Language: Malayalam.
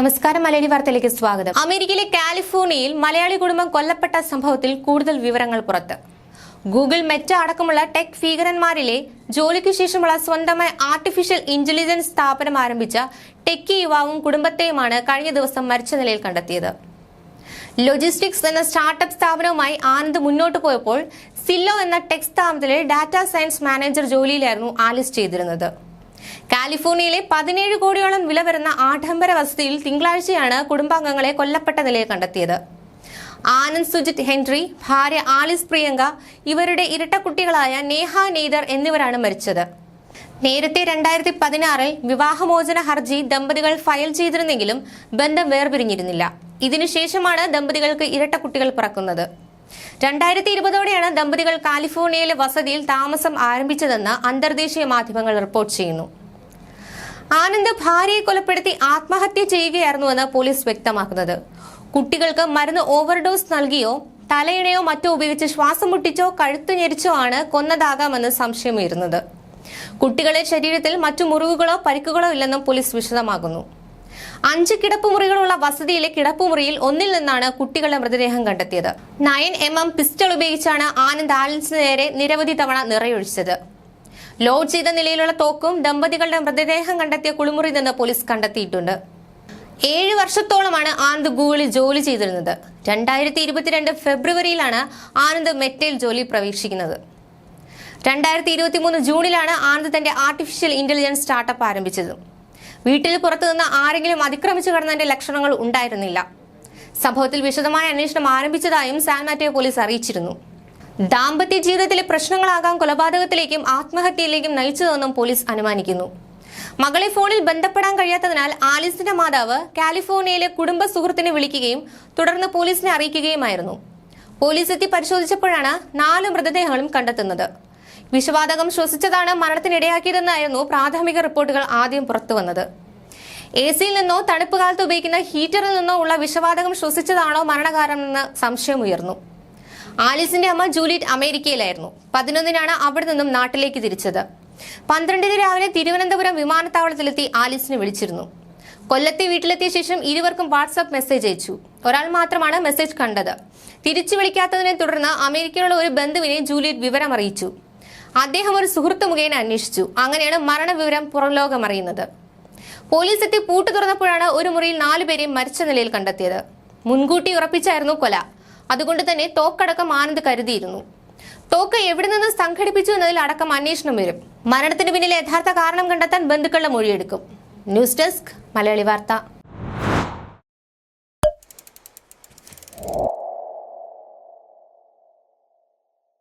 നമസ്കാരം മലയാളി വാർത്തയിലേക്ക് സ്വാഗതം. അമേരിക്കയിലെ കാലിഫോർണിയയിൽ മലയാളി കുടുംബം കൊല്ലപ്പെട്ട സംഭവത്തിൽ കൂടുതൽ വിവരങ്ങൾ പുറത്ത്. ഗൂഗിൾ മെറ്റ അടക്കമുള്ള ടെക് ഭീകരന്മാരിലെ ജോലിക്ക് ശേഷമുള്ള സ്വന്തമായ ആർട്ടിഫിഷ്യൽ ഇന്റലിജൻസ് സ്ഥാപനം ആരംഭിച്ച ടെക്കി യുവാവും കുടുംബത്തെയുമാണ് കഴിഞ്ഞ ദിവസം മരിച്ച നിലയിൽ കണ്ടെത്തിയത്. ലോജിസ്റ്റിക്സ് എന്ന സ്റ്റാർട്ടപ്പ് സ്ഥാപനവുമായി ആനന്ദ് മുന്നോട്ട് പോയപ്പോൾ സില്ലോ എന്ന ടെക് സ്ഥാപനത്തിലെ ഡാറ്റാ സയൻസ് മാനേജർ ജോലിയിലായിരുന്നു ആലിസ് ചെയ്തിരുന്നത്. കാലിഫോർണിയയിലെ പതിനേഴ് കോടിയോളം വില വരുന്ന ആഡംബര വസതിയിൽ തിങ്കളാഴ്ചയാണ് കുടുംബാംഗങ്ങളെ കൊല്ലപ്പെട്ട നിലയിൽ കണ്ടെത്തിയത്. ആനന്ദ് സുജിത് ഹെൻറി ഭാര്യ ആലിസ് പ്രിയങ്ക ഇവരുടെ ഇരട്ടക്കുട്ടികളായ നേഹ നെയ്തർ എന്നിവരാണ് മരിച്ചത്. നേരത്തെ രണ്ടായിരത്തി പതിനാറിൽ വിവാഹമോചന ഹർജി ദമ്പതികൾ ഫയൽ ചെയ്തിരുന്നെങ്കിലും ബന്ധം വേർപിരിഞ്ഞിരുന്നില്ല. ഇതിനുശേഷമാണ് ദമ്പതികൾക്ക് ഇരട്ടക്കുട്ടികൾ പിറക്കുന്നത്. രണ്ടായിരത്തി ഇരുപതോടെയാണ് ദമ്പതികൾ കാലിഫോർണിയയിലെ വസതിയിൽ താമസം ആരംഭിച്ചതെന്ന് അന്തർദേശീയ മാധ്യമങ്ങൾ റിപ്പോർട്ട് ചെയ്യുന്നു. ആനന്ദ് ഭാര്യയെ കൊലപ്പെടുത്തി ആത്മഹത്യ ചെയ്യുകയായിരുന്നുവെന്ന് പോലീസ് വ്യക്തമാക്കുന്നത്. കുട്ടികൾക്ക് മരുന്ന് ഓവർഡോസ് നൽകിയോ തലയിണയോ മറ്റോ ഉപയോഗിച്ച് ശ്വാസം മുട്ടിച്ചോ കഴുത്തു ഞെരിച്ചോ ആണ് കൊന്നതാകാമെന്ന് സംശയമുയരുന്നത്. കുട്ടികളെ ശരീരത്തിൽ മറ്റു മുറിവുകളോ പരിക്കുകളോ ഇല്ലെന്നും പോലീസ് വിശദമാകുന്നു അഞ്ച് കിടപ്പുമുറികളുള്ള വസതിയിലെ കിടപ്പുമുറിയിൽ ഒന്നിൽ നിന്നാണ് കുട്ടികളുടെ മൃതദേഹം കണ്ടെത്തിയത്. നയൻ എം എം പിസ്റ്റൾ ഉപയോഗിച്ചാണ് ആനന്ദ് ആലൻസിന് നേരെ നിരവധി തവണ നിറയൊഴിച്ചത്. ലോഡ് ചെയ്ത നിലയിലുള്ള തോക്കും ദമ്പതികളുടെ മൃതദേഹം കണ്ടെത്തിയ കുളിമുറി നിന്ന് പോലീസ് കണ്ടെത്തിയിട്ടുണ്ട്. ഏഴ് വർഷത്തോളമാണ് ആനന്ദ് ഗൂഗിളിൽ ജോലി ചെയ്തിരുന്നത്. രണ്ടായിരത്തി ഇരുപത്തിരണ്ട് ഫെബ്രുവരിയിലാണ് ആനന്ദ് മെറ്റയിൽ ജോലി പ്രവേശിക്കുന്നത്. രണ്ടായിരത്തി ഇരുപത്തി മൂന്ന് ജൂണിലാണ് ആനന്ദ് തന്റെ ആർട്ടിഫിഷ്യൽ ഇന്റലിജൻസ് സ്റ്റാർട്ടപ്പ് ആരംഭിച്ചത്. വീട്ടിൽ പുറത്തുനിന്ന് ആരെങ്കിലും അതിക്രമിച്ചു കടന്നതിന്റെ ലക്ഷണങ്ങൾ ഉണ്ടായിരുന്നില്ല. സംഭവത്തിൽ വിശദമായ അന്വേഷണം ആരംഭിച്ചതായും സാൻമാറ്റോ പോലീസ് അറിയിച്ചിരുന്നു. ദാമ്പത്യ ജീവിതത്തിലെ പ്രശ്നങ്ങളാകാം കൊലപാതകത്തിലേക്കും ആത്മഹത്യയിലേക്കും നയിച്ചതെന്നും പോലീസ് അനുമാനിക്കുന്നു. മകളെ ഫോണിൽ ബന്ധപ്പെടാൻ കഴിയാത്തതിനാൽ ആലിസിന്റെ മാതാവ് കാലിഫോർണിയയിലെ കുടുംബ സുഹൃത്തിനെ വിളിക്കുകയും തുടർന്ന് പോലീസിനെ അറിയിക്കുകയുമായിരുന്നു. പോലീസ് എത്തി പരിശോധിച്ചപ്പോഴാണ് നാല് മൃതദേഹങ്ങളും കണ്ടെത്തുന്നത്. വിഷവാതകം ശ്വസിച്ചതാണ് മരണത്തിനിടയാക്കിയതെന്നായിരുന്നു പ്രാഥമിക റിപ്പോർട്ടുകൾ ആദ്യം പുറത്തുവന്നത്. എ സിയിൽ നിന്നോ തണുപ്പ് കാലത്ത് ഉപയോഗിക്കുന്ന ഹീറ്ററിൽ നിന്നോ ഉള്ള വിഷവാതകം ശ്വസിച്ചതാണോ മരണകാരണമെന്ന് സംശയമുയർന്നു. ആലിസിന്റെ അമ്മ ജൂലിയറ്റ് അമേരിക്കയിലായിരുന്നു. പതിനൊന്നിനാണ് അവിടെ നിന്നും നാട്ടിലേക്ക് തിരിച്ചത്. പന്ത്രണ്ടിന് രാവിലെ തിരുവനന്തപുരം വിമാനത്താവളത്തിലെത്തി ആലിസിനെ വിളിച്ചിരുന്നു. കൊല്ലത്തെ വീട്ടിലെത്തിയ ശേഷം ഇരുവർക്കും വാട്സാപ്പ് മെസ്സേജ് അയച്ചു. ഒരാൾ മാത്രമാണ് മെസ്സേജ് കണ്ടത്. തിരിച്ചു വിളിക്കാത്തതിനെ തുടർന്ന് അമേരിക്കയിലുള്ള ഒരു ബന്ധുവിനെ ജൂലിയറ്റ് വിവരം അറിയിച്ചു. അദ്ദേഹം ഒരു സുഹൃത്ത് മുഖേന അന്വേഷിച്ചു. അങ്ങനെയാണ് മരണവിവരം പുറംലോകം അറിയുന്നത്. പോലീസ് എത്തി പൂട്ടു തുറന്നപ്പോഴാണ് ഒരു മുറിയിൽ നാലുപേരെയും മരിച്ച നിലയിൽ കണ്ടെത്തിയത്. മുൻകൂട്ടി ഉറപ്പിച്ചായിരുന്നു കൊല. അതുകൊണ്ട് തന്നെ തോക്കടക്കം ആനന്ദ് കരുതിയിരുന്നു. തോക്ക് എവിടെ നിന്ന് സംഘടിപ്പിച്ചു എന്നതിൽ അടക്കം അന്വേഷണം വരും. മരണത്തിന് പിന്നിലെ യഥാർത്ഥ കാരണം കണ്ടെത്താൻ ബന്ധുക്കളുടെ മൊഴിയെടുക്കും. ന്യൂസ് ഡെസ്ക് മലയാളി വാർത്ത.